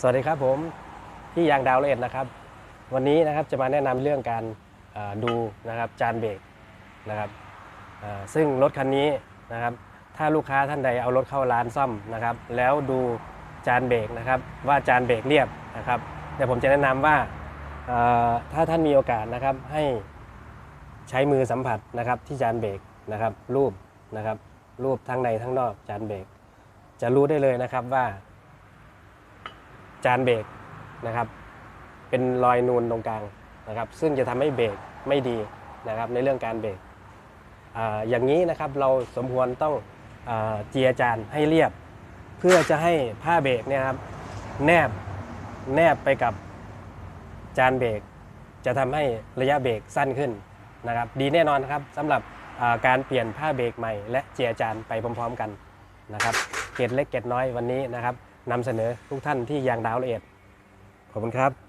สวัสดีครับผมพี่ยางดาวละเอ็ดนะครับ วันนี้นะครับจะมาแนะนำเรื่องการดูนะครับจานเบรกนะครับซึ่งรถคันนี้นะครับ ถ้าลูกค้าท่านใดเอารถเข้าร้านซ่อมนะครับ แล้วดูจานเบรกนะครับ ว่าจานเบรกเรียบนะครับเดี๋ยวผมจะแนะนำว่าถ้าท่านมีโอกาสนะครับให้ใช้มือสัมผัสนะครับที่จานเบรกนะครับรูปนะครับรูปทั้งในทั้งนอกจานเบรกจะรู้ได้เลยนะครับว่า จานเบรกนะครับ เป็นรอยนูนตรงกลางนะครับ ซึ่งจะทำให้เบรกไม่ดีนะครับในเรื่องการเบรกออย่างนี้นะครับเราสมควรต้องอเจียจานให้เรียบ เพื่อจะให้ผ้าเบรกเนี่ยครับแนบแนบไปกับจานเบรกจะทำให้ระยะเบรกสั้นขึ้นนะครับ ดีแน่นอนครับสำหรับการเปลี่ยนผ้าเบรกใหม่ และเจียจานไปพร้อม ๆ กันนะครับ เกรดเล็กเกรดน้อยวันนี้นะครับ นำเสนอทุกท่านที่ยางดาวละเอียดขอบคุณครับ